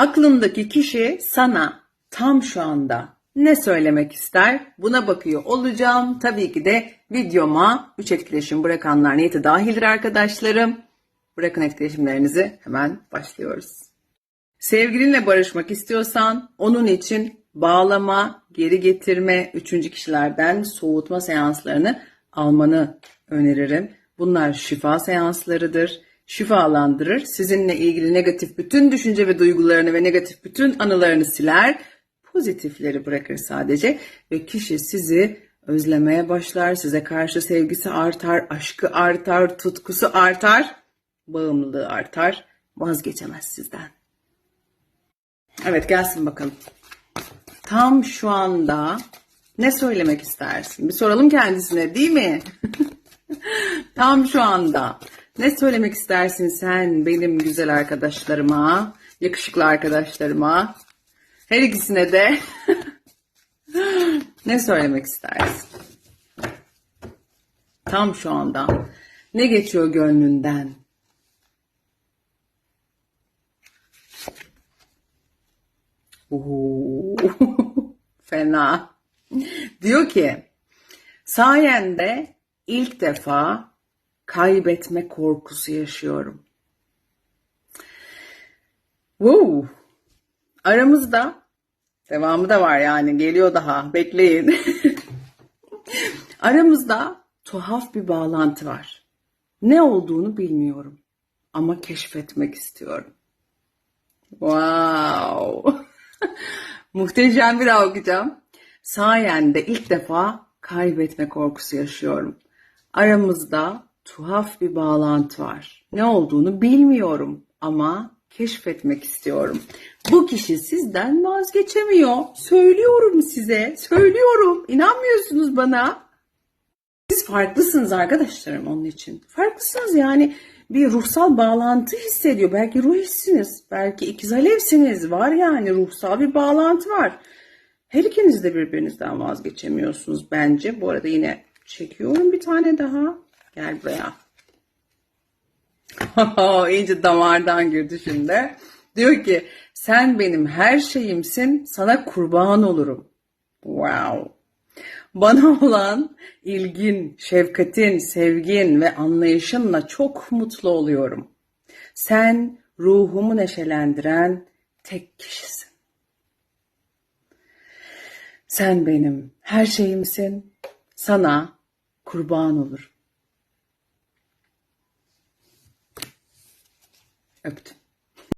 Aklındaki kişi sana tam şu anda ne söylemek ister? Buna bakıyor olacağım. Tabii ki de videoma 3 etkileşim bırakanlar niyeti dahildir arkadaşlarım. Bırakın etkileşimlerinizi hemen başlıyoruz. Sevgilinle barışmak istiyorsan onun için bağlama, geri getirme, üçüncü kişilerden soğutma seanslarını almanı öneririm. Bunlar şifa seanslarıdır. Şifalandırır. Sizinle ilgili negatif bütün düşünce ve duygularını ve negatif bütün anılarını siler. Pozitifleri bırakır sadece ve kişi sizi özlemeye başlar. Size karşı sevgisi artar, aşkı artar, tutkusu artar, bağımlılığı artar. Vazgeçemez sizden. Evet gelsin bakalım. Tam şu anda ne söylemek istersin? Bir soralım kendisine değil mi? Tam şu anda ne söylemek istersin sen benim güzel arkadaşlarıma, yakışıklı arkadaşlarıma, her ikisine de ne söylemek istersin? Tam şu anda ne geçiyor gönlünden? Uhu, fena. Diyor ki sayende ilk defa kaybetme korkusu yaşıyorum. Woo. Aramızda devamı da var yani geliyor daha bekleyin. Aramızda tuhaf bir bağlantı var. Ne olduğunu bilmiyorum ama keşfetmek istiyorum. Wow. Muhteşem bir algıcam. Sayende ilk defa kaybetme korkusu yaşıyorum. Aramızda tuhaf bir bağlantı var. Ne olduğunu bilmiyorum ama keşfetmek istiyorum. Bu kişi sizden vazgeçemiyor. Söylüyorum size. Söylüyorum. İnanmıyorsunuz bana. Siz farklısınız arkadaşlarım onun için. Farklısınız yani bir ruhsal bağlantı hissediyor. Belki ruh hissiniz, belki ikiz alevsiniz. Var yani ruhsal bir bağlantı var. Her ikiniz de birbirinizden vazgeçemiyorsunuz bence. Bu arada yine çekiyorum bir tane daha. Gel buraya. İyice damardan girdi şimdi. Diyor ki sen benim her şeyimsin sana kurban olurum. Wow. Bana olan ilgin, şefkatin, sevgin ve anlayışınla çok mutlu oluyorum. Sen ruhumu neşelendiren tek kişisin. Sen benim her şeyimsin. Sana kurban olurum. Öptüm.